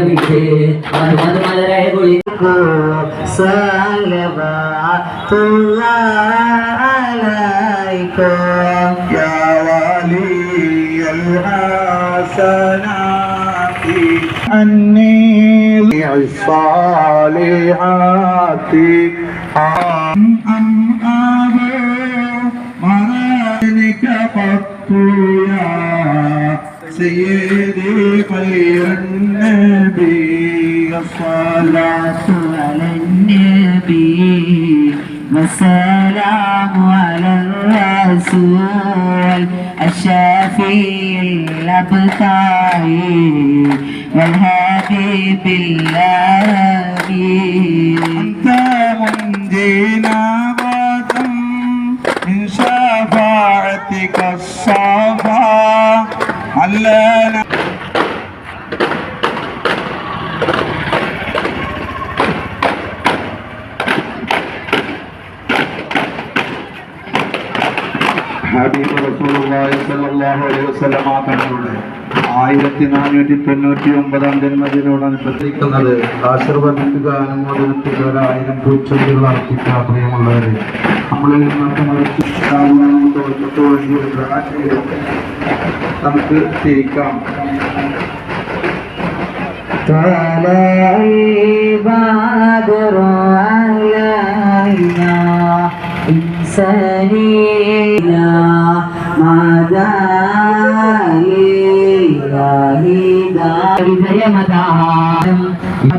போட்டுக்கிட்டு அது வந்து மதுரை போய் சாலவா துல்லாலைக்கோ யாவாலி الحسناتي أني الصالحات أم أم أبي مرانك قط يا سيدي خير النبي الصلاة على النبي والسلام على الرسول الشافي الأبقاء والحبيب الأمين أنت منجينا غدا من شفاعتك الصفا علنا ഹബീബ് റസൂലുള്ളാഹി സ്വല്ലല്ലാഹു അലൈഹി വസല്ലമ തങ്ങളുടെ ആയിരത്തി നാനൂറ്റി തൊണ്ണൂറ്റി ഒമ്പതാം ജന്മദിനോടനുബന്ധിക്കുന്നത് ആശീർവദിക്കുക അനുമോദനത്തിൽ ഒരായിരം പൂച്ചെടികൾ അർപ്പിക്കുക പ്രിയമുള്ളവരെ നമ്മളിൽ നിന്നൊക്കെ നമുക്ക് വേണ്ടി ഒരു ദുആ ചെയ്ത് നമുക്ക് തിരിക്കാം طلع البدر علينا إنسانينا مدى വിജയമതാം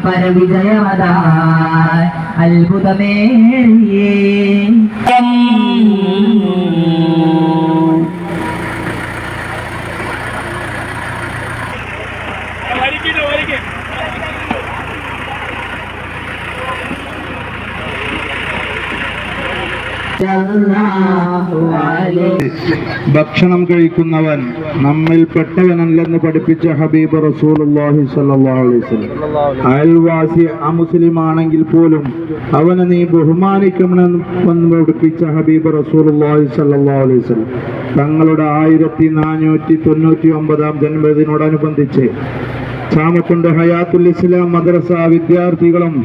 പരവിജയമതാ അത്ഭുതമേറിയേ. ഭക്ഷണം കഴിക്കുന്നവൻ നമ്മിൽപ്പെട്ടവനല്ലെന്ന് പഠിപ്പിച്ച ഹബീബ് വസല്ലം. അയൽവാസി അമുസ്ലിം ആണെങ്കിൽ പോലും അവനെ നീ ബഹുമാനിക്കണമെന്ന് പഠിപ്പിച്ച ഹബീബ് വസല്ലം. തങ്ങളുടെ ആയിരത്തി നാനൂറ്റി തൊണ്ണൂറ്റി ഒമ്പതാം ജന്മദിനോടനുബന്ധിച്ച് ചാമത്തുണ്ട് ഹയാത്തുൽ ഇസ്ലാം മദ്രസ വിദ്യാർത്ഥികളും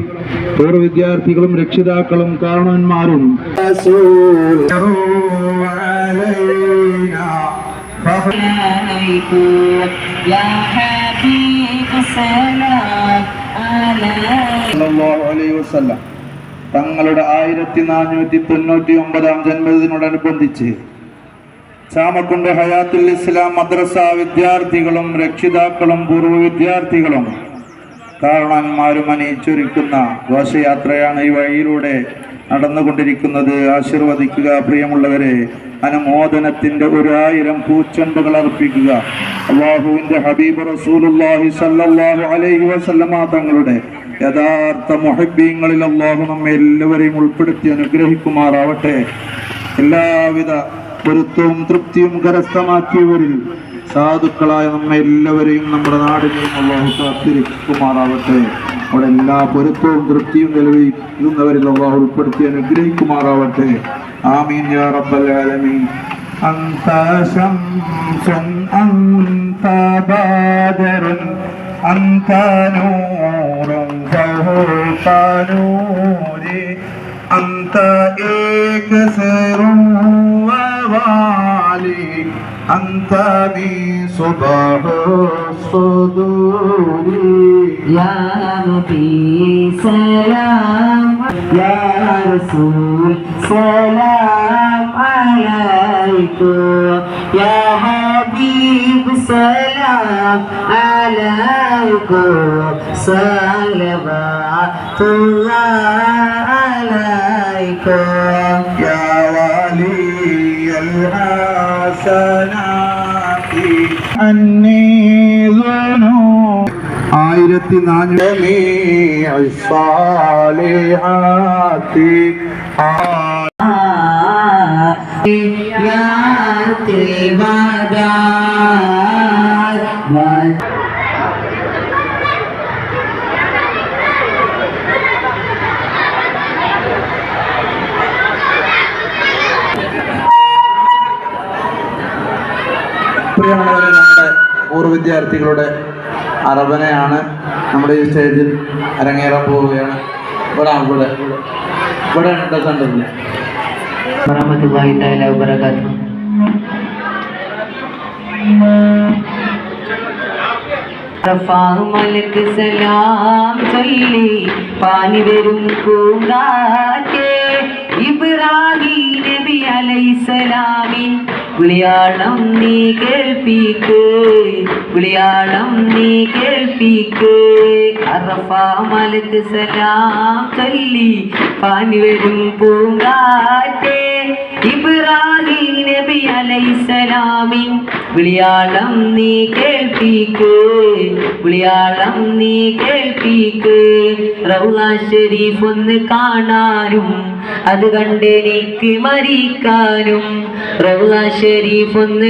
പൂർവ വിദ്യാർത്ഥികളും രക്ഷിതാക്കളും കാരണവന്മാരും. തങ്ങളുടെ ആയിരത്തി നാനൂറ്റി തൊണ്ണൂറ്റി ഒമ്പതാം ജന്മദിനോടനുബന്ധിച്ച് ചാമക്കുണ്ട് ഹയാത്തുൽ ഇസ്ലാം മദ്രസ വിദ്യാർത്ഥികളും രക്ഷിതാക്കളും പൂർവ വിദ്യാർത്ഥികളും. കാരണന്മാരും അണിയിച്ചൊരുക്കുന്ന ഘോഷയാത്രയാണ് ഈ വഴിയിലൂടെ നടന്നുകൊണ്ടിരിക്കുന്നത്. ആശീർവദിക്കുക പ്രിയമുള്ളവരെ. അനുമോദനത്തിന്റെ ഒരായിരം പൂച്ചണ്ടുകൾ അർപ്പിക്കുക. അള്ളാഹുവിന്റെ ഹബീബ് റസൂലുല്ലാഹി സല്ലല്ലാഹു അലൈഹി വസല്ലമ തങ്ങളുടെ യഥാർത്ഥ മുഹബ്ബീങ്ങളിൽ അള്ളാഹു നമ്മെ എല്ലാവരെയും ഉൾപ്പെടുത്തി അനുഗ്രഹിക്കുമാറാവട്ടെ. എല്ലാവിധ പൊരുത്തവും തൃപ്തിയും കരസ്ഥമാക്കിയവരിൽ സാധുക്കളായ നമ്മെ എല്ലാവരെയും നമ്മുടെ നാടിനെയും അള്ളാഹു കാത്തിരിക്കുമാറാവട്ടെ അവിടെ എല്ലാ പൊരുത്തവും തൃപ്തിയും നിലവിലുന്നവരിൽ അള്ളാഹു ഉൾപ്പെടുത്തി അനുഗ്രഹിക്കുമാറാവട്ടെ ആമീൻ യാ റബ്ബൽ ആലമീൻ أنت شمس أنت بدر أنت نور فوق نوري أنت إكسر ووالي أنت بصبح الصدور يا نبي سلام يا رسول سلام عليكم يا حبيب سلام عليكم صلوات الله عليكم يا ولي الحسنات أني ذنوب ആയിരത്തി നാനൂറ്റി കൂടിയാണുള്ളത് നമ്മുടെ പൂർവ വിദ്യാർത്ഥികളുടെ അറബനയാണ് നമ്മുടെ ഈ സ്റ്റേജിൽ അരങ്ങേറാൻ പോവുകയാണ്. ഇവിടെ ഇവിടെ. ഇവിടെ ഉണ്ടെന്നുണ്ടല്ലേ വറഹമത്തുള്ളാഹി തആല വബറകാതുഹു റഫാഹുമലക്ക് സലാം ചൊല്ലി പാനി വരും പൂങ്കാറ്റേ ഇബ്രാഹിം നബി അലൈഹിസ്സലാമിൻ വിളിയാളം നീ കേൾപ്പിക്ക് വിളിയാളം നീ കേൾപ്പിക്ക് അറഫ മലക്ക് സലാം ചൊല്ലി പാനി വരും പൂങ്കാറ്റേ ഇബ്രാഹിം നബി അലൈസലാമിൻ വിളിയാളം നീ കേൾപ്പിക്ക് വിളിയാളം നീ കേൾപ്പിക്ക് റൗള ഷരീഫ് ഒന്ന് കാണാനും അത് കണ്ടെനിക്ക് മരിക്കാനും റൗള ഷരീഫ് ഒന്ന്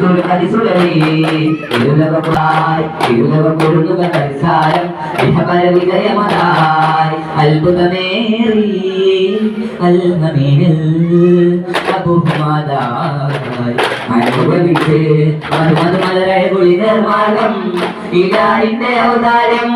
കതി സുരളി ഇരുലവകുളായി ഇരുലവ കൊടുക്കുക പരിസാരം. ഇഹപര വിജയമതായി അത്ഭുതമേറി. അൽമമീനിൽ അബുഹമാതായി അനുഭവിച്ച് മധുമധുമലരെ കുളിതർ മാർഗം ഇലാരിന്റെ അവതാരം.